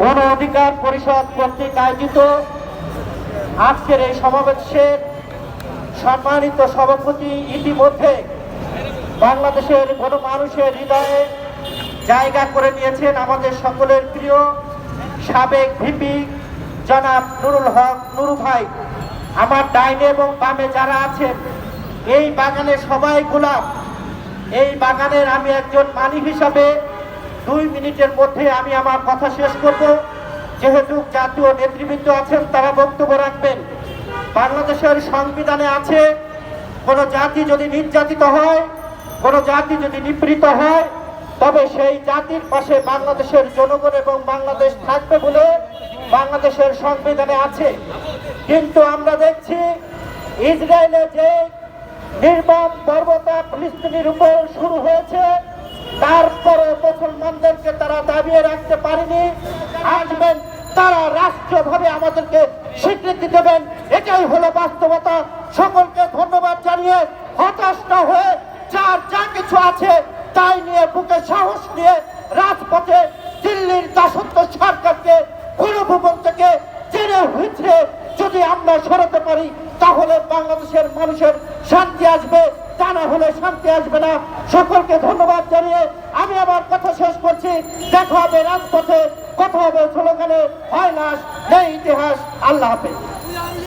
গণ অধিকার পরিষদ কর্তৃক আয়োজিত আজকের এই সমাবেশের সম্মানিত সভাপতি ইতিমধ্যে বাংলাদেশের গণমানুষের হৃদয়ে জায়গা করে নিয়েছেন আমাদের সকলের প্রিয় সাবেক ভিপি জনাব নুরুল হক নুরু ভাই। আমার ডাইনে এবং বামে যারা আছেন, এই বাগানে সবাই গোলাপ। এই বাগানের আমি একজন মালিক হিসাবে দুই মিনিটের মধ্যে আমি আমার কথা শেষ করব। যেহেতু জাতীয় নেতৃবৃন্দ আছেন, তারা বক্তব্য রাখবেন। বাংলাদেশের সংবিধানে আছে, কোন জাতি যদি নির্যাতিত হয়, কোন জাতি যদি নিপীড়িত হয়, তবে সেই জাতির পাশে বাংলাদেশের জনগণ এবং বাংলাদেশ থাকবে বলে বাংলাদেশের সংবিধানে আছে। কিন্তু আমরা দেখছি, ইসরায়েলে যে নির্মম পর্বতা ফিলিস্তিনির উপর শুরু হয়েছে তারা দাবিয়ে রাখতে পারেনি। আসবেন, তারা রাষ্ট্রভাবে আমাদেরকে স্বীকৃতি দেবেন। এটাই হলো বাস্তবতা। সকলকে ধন্যবাদ জানিয়ে হতাশ না হয়ে যার যা কিছু আছে তাই নিয়ে বুকে সাহস নিয়ে রাজপথে দিল্লির দাসত্ব সরকারকে গণভবন থেকে জেনে হয়েছে যদি আমরা সরাতে পারি, তাহলে বাংলাদেশের মানুষের শান্তি আসবে। তা না হলে শান্তি আসবে না। সকলকে ধন্যবাদ জানিয়ে আমি আমার কথা শেষ করছি। দেখা হবে রাজপথে, কথা হবে স্লোগানে হয় লাশ নেই ইতিহাস। আল্লাহ হাফেজ।